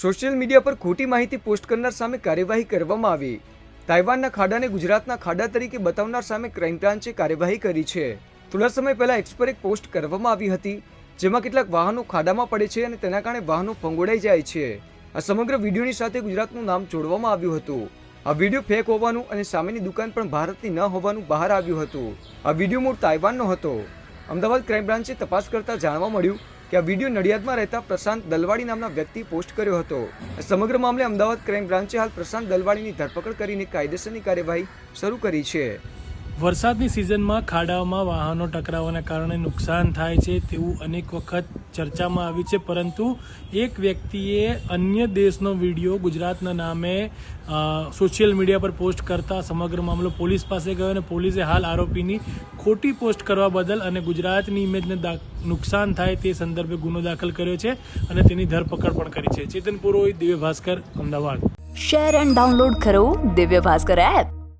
Social media પર ખોટી માહિતી પોસ્ટ કરનાર સામે કાર્યવાહી કરવામાં આવી. તાઇવાનના ખાડાને ગુજરાતના ખાડા તરીકે બતાવનાર સામે ક્રાઇમ બ્રાન્ચે કાર્યવાહી કરી છે. થોડા સમય પહેલા એક્સ પર એક પોસ્ટ કરવામાં આવી હતી, જેમાં કેટલાક વાહનો ખાડામાં પડે છે અને તેના કારણે વાહનો ફંગોડાઈ જાય છે. આ સમગ્ર વિડીયોની સાથે ગુજરાતનું નામ જોડવામાં આવ્યું હતું. આ વીડિયો ફેક હોવાનું અને સામેની દુકાન પણ ભારતની ન હોવાનું બહાર આવ્યું હતું. આ વીડિયો મૂળ તાઇવાનનો હતો. અમદાવાદ ક્રાઇમ બ્રાન્ચે તપાસ કરતા જાણવા મળ્યું કે આ વીડિયો નડિયાદમાં રહેતા પ્રશાંત દલવાડી નામના વ્યક્તિ પોસ્ટ કર્યો હતો. સમગ્ર મામલે અમદાવાદ ક્રાઇમ બ્રાન્ચે હાલ પ્રશાંત દલવાડીની ધરપકડ કરીને કાયદેસરની કાર્યવાહી શરૂ કરી છે. વરસાદની સિઝનમાં ખાડાઓમાં વાહનો ટકરાવાના કારણે નુકસાન થાય છે તેવું અનેક વખત ચર્ચામાં આવ્યું છે. પરંતુ એક વ્યક્તિએ અન્ય દેશનો વીડિયો ગુજરાતના નામે સોશિયલ મીડિયા પર પોસ્ટ કરતા સમગ્ર મામલો પોલીસ પાસે ગયો અને પોલીસે હાલ આરોપીની ખોટી પોસ્ટ કરવા બદલ અને ગુજરાતની ઇમેજને નુકસાન થાય તે સંદર્ભે ગુનો દાખલ કર્યો છે અને તેની ધરપકડ પણ કરી છે. Chetan Purohit, Divya Bhaskar, Ahmedabad. Share and download કરો દિવ્ય ભાસ્કર એપ.